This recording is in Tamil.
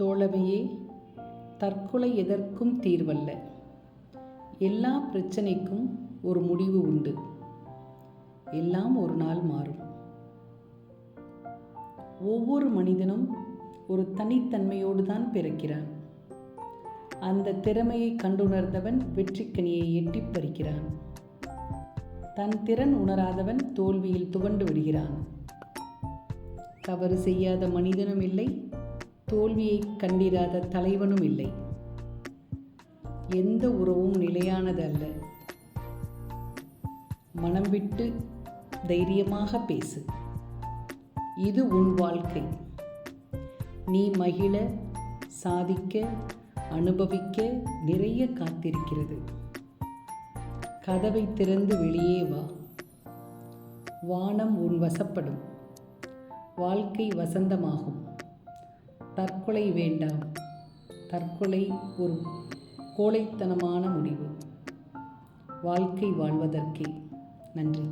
தோழமையே தற்கொலை எதற்கும் தீர்வல்ல. எல்லா பிரச்சனைக்கும் ஒரு முடிவு உண்டு. எல்லாம் ஒரு நாள் மாறும். ஒவ்வொரு மனிதனும் ஒரு தனித்தன்மையோடு தான் பிறக்கிறான். அந்த திறமையை கண்டுணர்ந்தவன் வெற்றிக்கனியை எட்டிப் பறிக்கிறான். தன் திறன் உணராதவன் தோல்வியில் துவண்டு விடுகிறான். தவறு செய்யாத மனிதனும் இல்லை தோல்வியை கண்டிராத தலைவனும் இல்லை. எந்த உறவும் நிலையானது அல்ல மனம் விட்டு தைரியமாக பேசு. இது உன் வாழ்க்கை. நீ மகிழ சாதிக்க அனுபவிக்க நிறைய காத்திருக்கிறது. கதவை திறந்து வெளியே வா. வானம் உன் வசப்படும். வாழ்க்கை வசந்தமாகும். தற்கொலை வேண்டாம். தற்கொலை ஒரு கோழைத்தனமான முடிவு. வாழ்க்கை வாழ்வதற்கே. நன்றி.